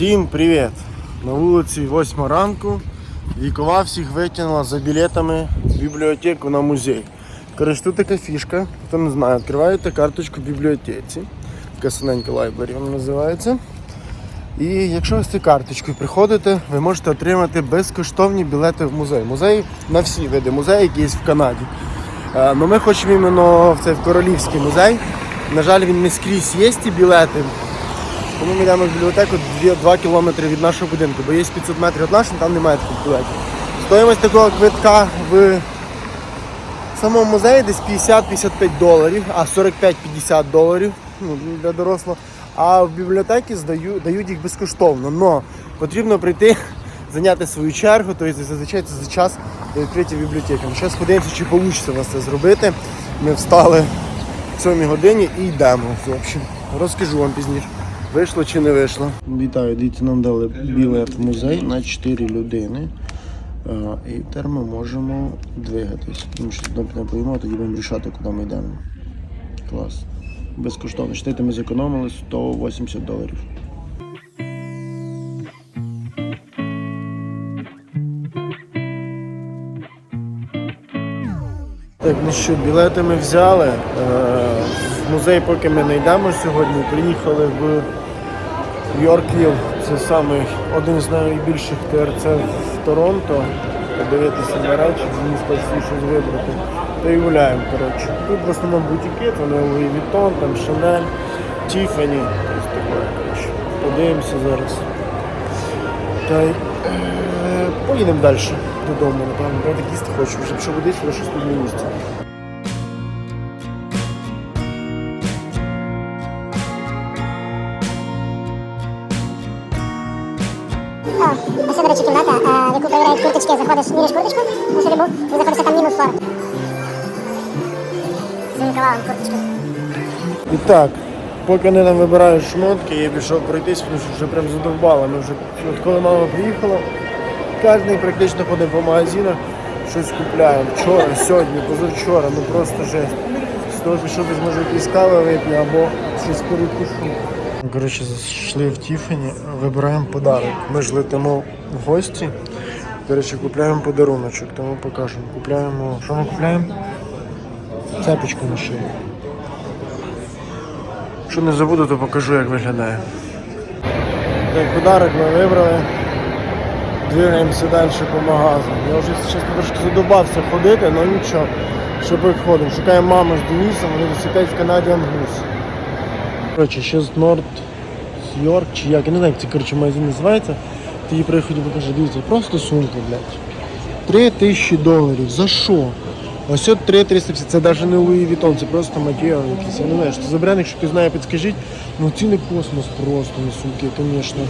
Всім привіт! На вулиці 8 ранку. Вікова всіх витягнула за білетами в бібліотеку на музей. Коротше, тут така фішка, хто не знає, відкриваєте карточку в бібліотеці. Така синенька лайбрері вона називається. І якщо ви з цією карточкою приходите, ви можете отримати безкоштовні білети в музей. Музей на всі види музею, які є в Канаді. Е, Ну, ми хочемо іменно в цей в Королівський музей. На жаль, він не скрізь є ті білети. Тому ми йдемо в бібліотеку 2 кілометри від нашого будинку, бо є 500 метрів від нашого, там немає таких білетів. Стоїмость такого квитка в самому музеї десь 50-55 доларів, а 45-50 доларів ну, для дорослого. А в бібліотеки здаю, дають їх безкоштовно. Но потрібно прийти, зайняти свою чергу, тобто зазвичай це за час до відкриття бібліотеки. Зараз подивимося, чи вийде у вас це зробити. Ми встали в 7 годині і йдемо. В общем, розкажу вам пізніше. Вийшло чи не вийшло. Вітаю, діти нам дали білет в музей на 4 людини. І тепер ми можемо двигатись. Тому що не поїмо, тоді будемо рішати, куди ми йдемо. Клас. Безкоштовно. Штити ми зекономили 180 доларів. Так, ну що, білети ми взяли. Е, В музей поки ми не йдемо сьогодні. Приїхали в Йорквіл. Це саме один з найбільших ТРЦ в Торонто. Подивитися на речі, з міста всі щось вибрати. Та й гуляємо, коротше. Тут в основному Vuitton, там Chanel, Tiffany. Тобто таке, коротше. Подивимося зараз. Та й е, далі додому, напевно. Так їсти хочу, вже що водичку, щось тут не місце. А, це, до речі, кімната, а, в яку проявляють курточки, заходиш, міряєш курточку, на ширину, і знаходишся там мінус 40. Зінкувала курточку. І так, поки вони там вибирають шмотки, я пішов пройтись, тому що вже прям задовбало. Ми вже, от коли мама приїхала, кожен практично ходить по магазинах, щось купляє. Вчора, сьогодні, позавчора, ну просто жесть. З того пішов десь може якісь кави вип'ю або щось перекушу. Коротше, зайшли в Тіфані, вибираємо подарок. Ми ж летимо в гості. Коротше, купляємо подаруночок, тому покажемо. Купляємо. Що ми купляємо? Цепочку на шию. Якщо не забуду, то покажу, як виглядає. Так, подарок ми вибрали. Двигаємося далі по магазу. Я вже чесно трошки задобався ходити, але нічого. Що ходимо. Шукаємо маму з вони десь в Канаді Ангус. Коротше, ще з Норд Йорк чи як, я не знаю, як це коротше, магазин називається. Ти її приходить і покаже, дивіться, просто сумка, блядь. 3 тисячі доларів. За що? Ось от 3 350, це навіть не Луї Вітон, це просто Матіо якийсь. Я не знаю, що це бренд, якщо хтось знає, підскажіть. Ну ціни космос просто на сумки, звісно.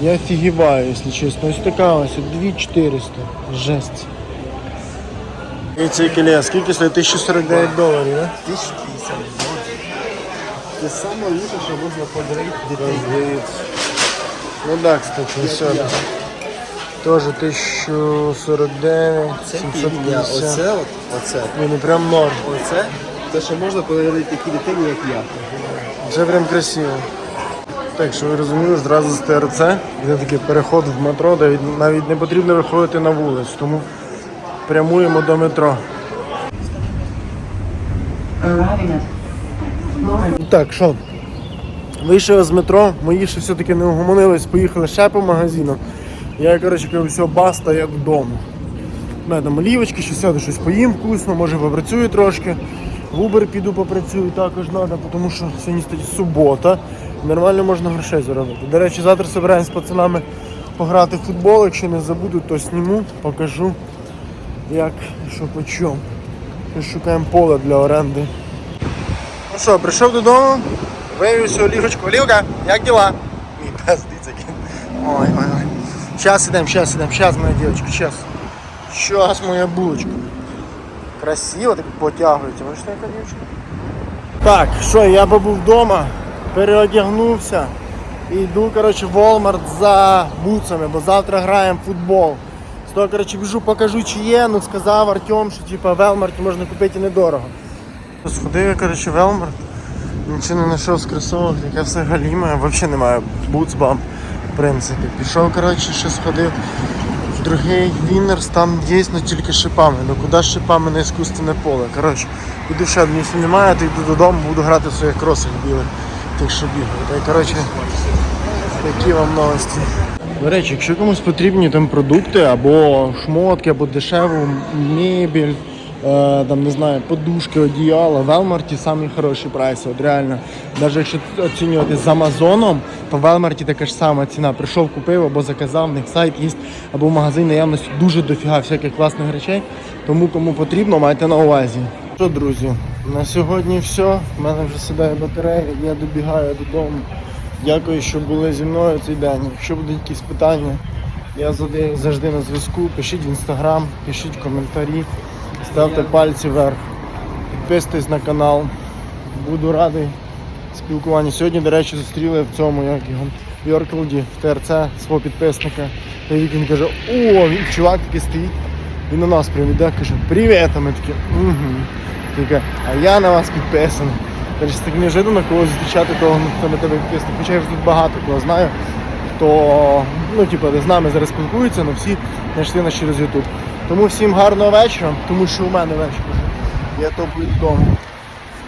Я офігіваю, якщо чесно. Ось така ось 2400. Жесть. І цей кіле, скільки стоїть? 1049 доларів, да? 1050 доларів. Це саме лучше, що можна подарити дитині. Ну да, кстати, все. Тоже 1049, Це фігня. 750. Оце, от, оце, Ні, ну прям норм. оце, те, що можна подарити такій дитині, як я. Це прям красиво. Так, що ви розуміли, зразу з ТРЦ йде такий переход в метро, де навіть не потрібно виходити на вулицю, тому прямуємо до метро. Так, що? Вийшов з метро, мої ще все-таки не угомонились, поїхали ще по магазинам. Я, коротше, кажу, все, баста, як вдома. У мене там олівочки, що сяду, щось поїм вкусно, може попрацюю трошки. В Uber піду попрацюю також треба, тому що сьогодні стоїть субота. Нормально можна грошей заробити. До речі, завтра збираємось з пацанами пограти в футбол. Якщо не забуду, то зніму, покажу, як і що по чому. Шукаємо поле для оренди. Ну що, прийшов додому, виявився Олігочку. Олівка, як діла? Мій пес, дивіться. Ой, ой, ой. Щас ідемо, щас ідемо, щас, моя дівчинка, щас. Щас, моя булочка. Красиво так потягується, бачите, яка дівчинка? Так, що, я побув вдома, переодягнувся і йду, коротше, в Walmart за бутсами, бо завтра граємо в футбол. Того, коротше, біжу, покажу, чи є, ну сказав Артем, що типа, в Walmart можна купити недорого. Сходив я, коротше, в Елмарт, нічого не знайшов з кросовок, таке все галіме, взагалі немає бутс бам. В принципі, пішов, коротше, ще сходив в другий Віннерс, там є, ну тільки шипами. Ну куди шипами на іскусственне поле. Коротше, іду ще місця немає, то йду додому, буду грати в своїх кросах білих, тих, що бігаю. Та коротше, такі вам новості. До речі, якщо комусь потрібні там продукти або шмотки, або дешеву мебель, е, там не знаю, подушки, одіяла, в Велмарті самі хороші прайси. От реально, навіть якщо оцінювати з Амазоном, то в Велмарті така ж сама ціна. Прийшов, купив або заказав, в них сайт є, або в магазин наявності дуже дофіга всяких класних речей. Тому кому потрібно, майте на увазі. Що, друзі, на сьогодні все. У мене вже сідає батарея, я добігаю додому. Дякую, що були зі мною цей день. Якщо будуть якісь питання, я завжди, на зв'язку. Пишіть в інстаграм, пишіть коментарі, ставте пальці вверх, підписуйтесь на канал. Буду радий спілкуванню. Сьогодні, до речі, зустріли в цьому як його в Йорклуді, в ТРЦ свого підписника. Та він каже, о, він чувак такий стоїть. Він на нас прям іде, каже, привіт, а ми такі, угу. Така, а я на вас підписаний. Каже, так неожиданно когось зустрічати того, хто на тебе підписаний. Хоча я вже тут багато кого знаю, хто ну, типу, з нами зараз спілкується, але всі знайшли нас через YouTube. Тому всім гарного вечора, тому що у мене вечір. Я топлю додому.